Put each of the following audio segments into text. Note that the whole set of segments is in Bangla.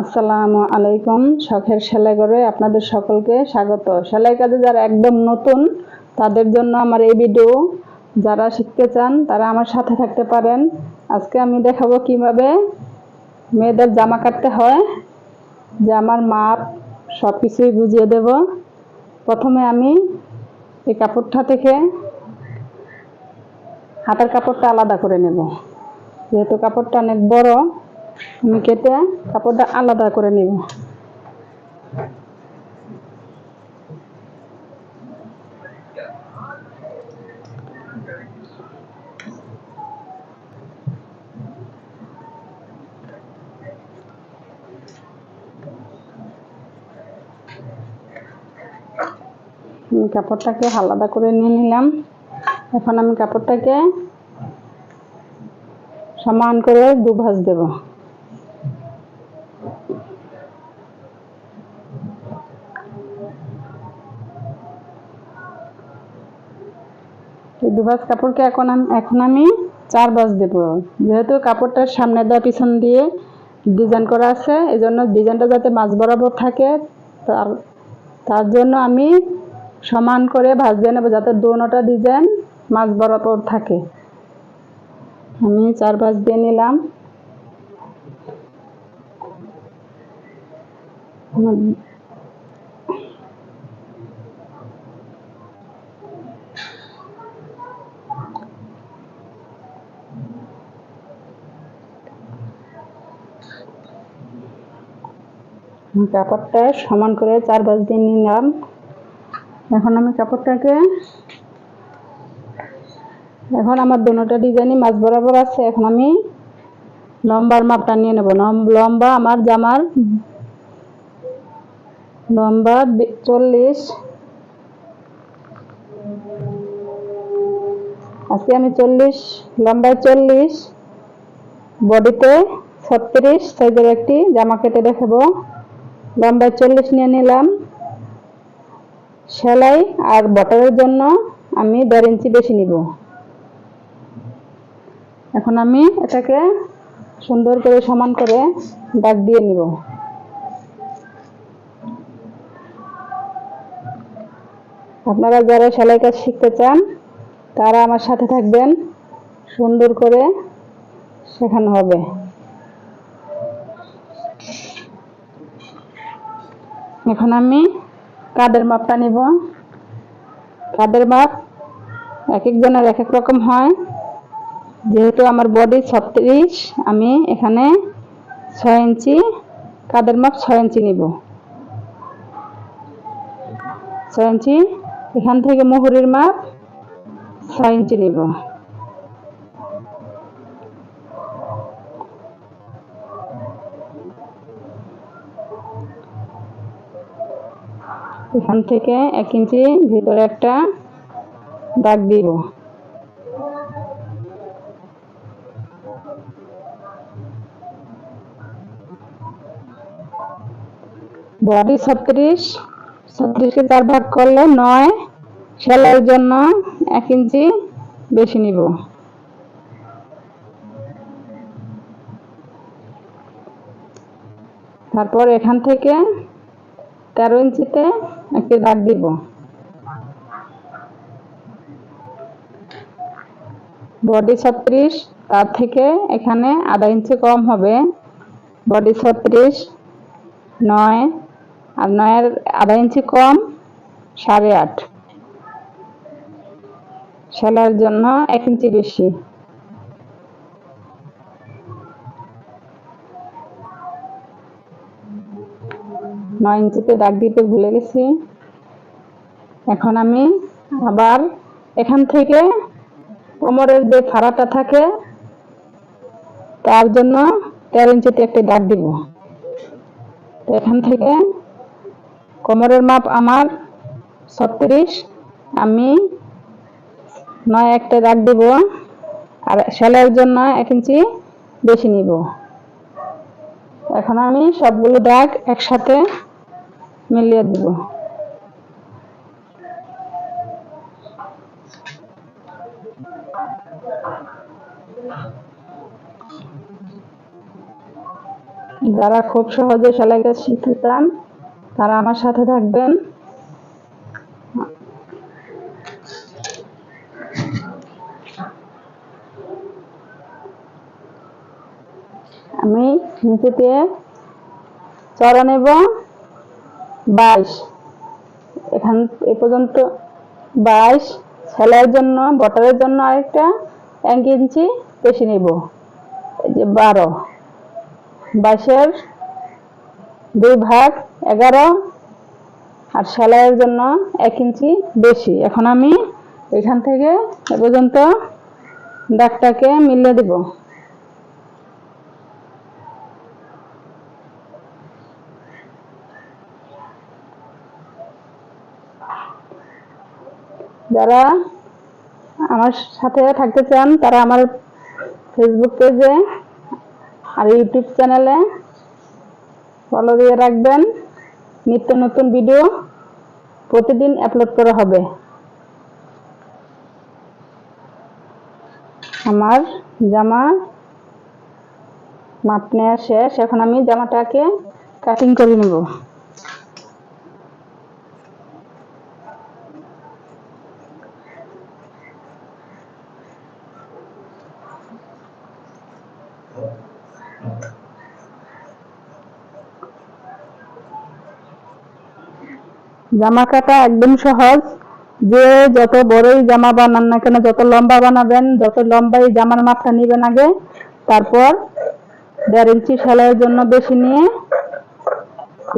আসসালামু আলাইকুম, শখের সেলাই করে আপনাদের সকলকে স্বাগত। সেলাই কাজে যারা একদম নতুন, তাদের জন্য আমার এই ভিডিও যারা শিখতে চান, তারা আমার সাথে থাকতে পারেন। আজকে আমি দেখাবো কীভাবে মেয়েদের জামা কাটতে হয়। যে আমার মাপ সব কিছুই বুঝিয়ে দেব। প্রথমে আমি এই কাপড়টা থেকে হাতের কাপড়টা আলাদা করে নেব। যেহেতু কাপড়টা অনেক বড় কেটে কাপড়টা আলাদা করে নিব। কাপড়টাকে আলাদা করে নিয়ে নিলাম। এখন আমি কাপড়টাকে সমান করে দু ভাঁজ দেব। এই দু ভাঁজ কাপড়কে এখন এখন আমি চার ভাঁজ দেব। যেহেতু কাপড়টার সামনে দেওয়া পিছন দিয়ে ডিজাইন করা আছে এই জন্য ডিজাইনটা যাতে মাছ বরাবর থাকে, তার তার জন্য আমি সমান করে ভাঁজ দিয়ে নেব যাতে দোনোটা ডিজাইন মাছ বরাবর থাকে। আমি চার ভাঁজ দিয়ে নিলাম। কাপড়টা সমান করে চার ভাঁজ দিয়ে নিলাম। এখন আমি কাপড়টাকে, এখন আমার দুটোটা ডিজাইনই মাছ বরাবর আছে। এখন আমি লম্বার মাপটা নিয়ে নেব। লম্বা আমার জামার লম্বা চল্লিশ। আজকে আমি চল্লিশ, লম্বায় চল্লিশ, বডিতে ছত্রিশ, সাইজের একটি জামা কেটে দেখাবো। লম্বায় চল্লিশ নিয়ে নিলাম। সেলাই আর বটারের জন্য আমি দেড় ইঞ্চি বেশি নিব। এখন আমি এটাকে সুন্দর করে সমান করে দাগ দিয়ে নিব। আপনারা যারা সেলাই কাজ শিখতে চান, তারা আমার সাথে থাকবেন। সুন্দর করে শেখানো হবে। এখন আমি কাদের মাপটা নিব? কাদের মাপ? এক একজনের এক এক রকম হয়। যেহেতু আমার বডি ছত্রিশ, আমি এখানে ছয় ইঞ্চি, কাদের মাপ? ছয় ইঞ্চি নিব। ছয় ইঞ্চি, এখান থেকে মুহুরির মাপ ছয় ইঞ্চি নিব। এখান থেকে এক ইঞ্চি ভিতরে একটা দাগ দিব। বডি ছত্রিশ, ছত্রিশকে চার ভাগ করলে নয়। সেলাইয়ের জন্য এক ইঞ্চি বেশি নিব। তারপর এখান থেকে তেরো ইঞ্চিতে একটি দাগ দিব? বডি ছত্রিশ, তার থেকে এখানে আধা ইঞ্চি কম হবে। বডি ছত্রিশ, নয়, আর নয়ের আধা ইঞ্চি কম, সাড়ে আট। সেলাইয়ের জন্য এক ইঞ্চি বেশি। নয় ইঞ্চিতে দাগ দিতে ভুলে গেছি। এখন আমি আবার এখান থেকে কোমরের যে ফাড়াটা থাকে, তার জন্য তেরো ইঞ্চিতে একটি দাগ দিব। তো এখান থেকে কোমরের মাপ আমার ছত্রিশ, আমি নয় একটা দাগ দিব, আর সেলাইয়ের জন্য এক ইঞ্চি বেশি নিব। এখন আমি সবগুলো দাগ একসাথে মিলিয়ে দিব। যারা খুব সহজে সেলাই কাজ শিখতে চান তারা আমার সাথে থাকবেন। আমি নিচেতে চড়া নেব। বাইশ। এখান, এ পর্যন্ত বাইশ। সেলাইয়ের জন্য বটারের জন্য আরেকটা এক ইঞ্চি বেশি নেব। যে বারো। বাইশের দুই ভাগ এগারো। আর সেলাইয়ের জন্য এক ইঞ্চি বেশি। এখন আমি এখান থেকে এ পর্যন্ত দাগটাকে মিলিয়ে দেব। যারা আমার সাথে থাকতে চান, তারা আমার ফেসবুক পেজে আর ইউটিউব চ্যানেলে ফলো দিয়ে রাখবেন। নিত্য নতুন ভিডিও প্রতিদিন আপলোড করা হবে। আমার জামা মাপ নেওয়া শেষ। এখন আমি জামাটাকে কাটিং করে নেব। জামা কাটা একদম সহজ। যে যত বড়ই জামা বানান না কেন, যত লম্বা বানাবেন, যত লম্বাই জামার মাপটা নিবেন আগে, তারপর দেড় ইঞ্চি সেলাইয়ের জন্য বেশি নিয়ে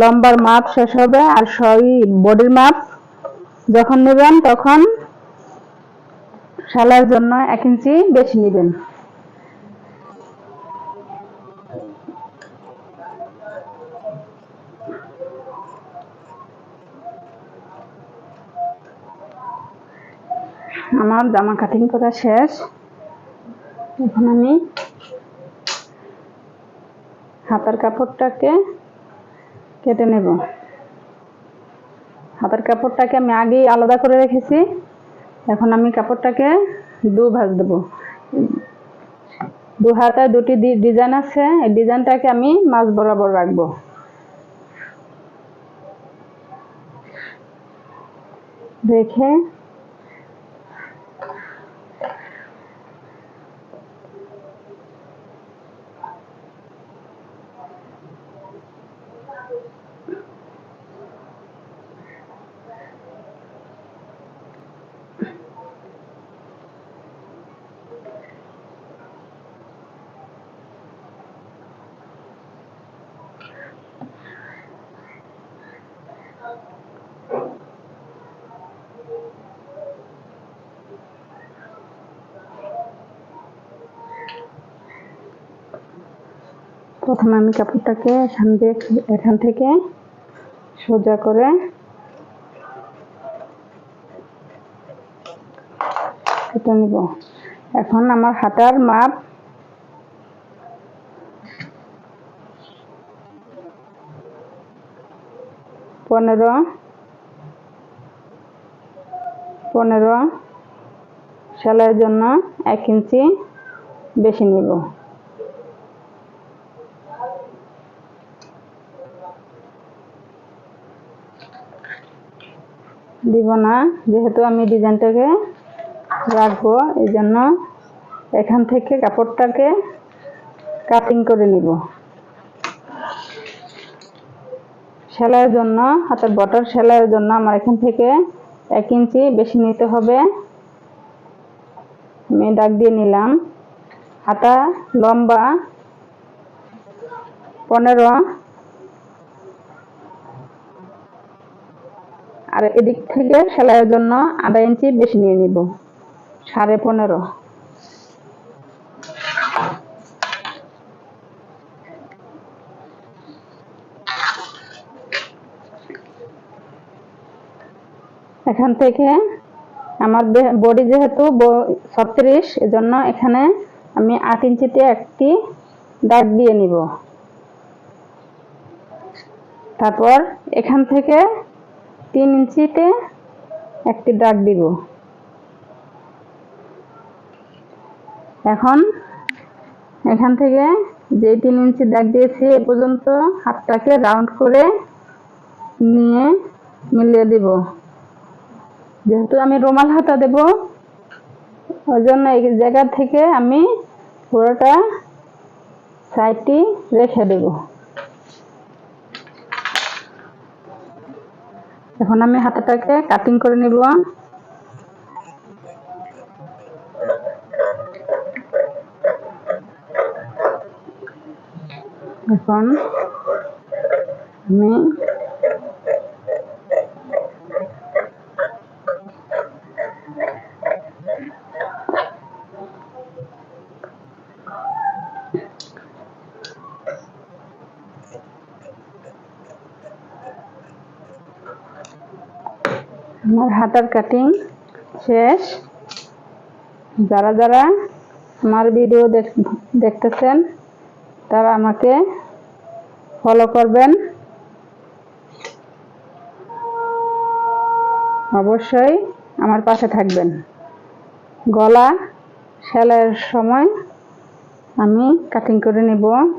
লম্বার মাপ শেষ হবে আর সই বডির মাপ যখন নেবেন তখন সেলাইয়ের জন্য এক ইঞ্চি বেশি নেবেন। আমার জামা কাটিং করা শেষ। এখন আমি হাতার কাপড়টাকে কেটে নেব। হাতার কাপড়টাকে আমি আগেই আলাদা করে রেখেছি। এখন আমি কাপড়টাকে দু ভাঁজ দেব। দু হাতায় দুটি ডিজাইন আছে। এই ডিজাইনটাকে আমি মাছ বরাবর রাখব। রেখে প্রথমে আমি কাপড়টাকে এখান থেকে এখান থেকে সোজা করে কেটে নিব। এখন আমার হাতার মাপ পনেরো পনেরো, সেলাইয়ের জন্য এক ইঞ্চি বেশি নিব। দিব না। যেহেতু আমি ডিজাইনটাকে রাখব এই জন্য এখান থেকে কাপড়টাকে কাটিং করে নিব। সেলাইয়ের জন্য, হাতের বটার সেলাইয়ের জন্য আমার এখান থেকে এক ইঞ্চি বেশি নিতে হবে। আমি ডাক দিয়ে নিলাম। হাতা লম্বা, পনেরো আর এদিক থেকে সেলাইয়ের জন্য আধা ইঞ্চি বেশি নিয়ে নিব, সাড়ে পনেরো। এখান থেকে আমার বডি যেহেতু ছত্রিশ, এজন্য এখানে আমি আট ইঞ্চিতে একটি দাগ দিয়ে নিব। তারপর এখান থেকে তিন ইঞ্চিতে একটি দাগ দিব। এখন এখান থেকে যে তিন ইঞ্চি দাগ দিয়েছি, এ পর্যন্ত হাতটাকে রাউন্ড করে নিয়ে মিলিয়ে দিব। যেহেতু আমি রুমাল হাতা দেব, ওই জন্য এই জায়গা থেকে আমি পুরোটা সাইডটি রেখে দেব। এখন আমি হাতাটাকে কাটিং করে নিব। এখন আমি আমার হাতার কাটিং শেষ। যারা যারা আমার ভিডিও দেখ- দেখতেছেন, তারা আমাকে ফলো করবেন। অবশ্যই আমার পাশে থাকবেন। গলা সেলাইয়ের সময় আমি কাটিং করে নেব।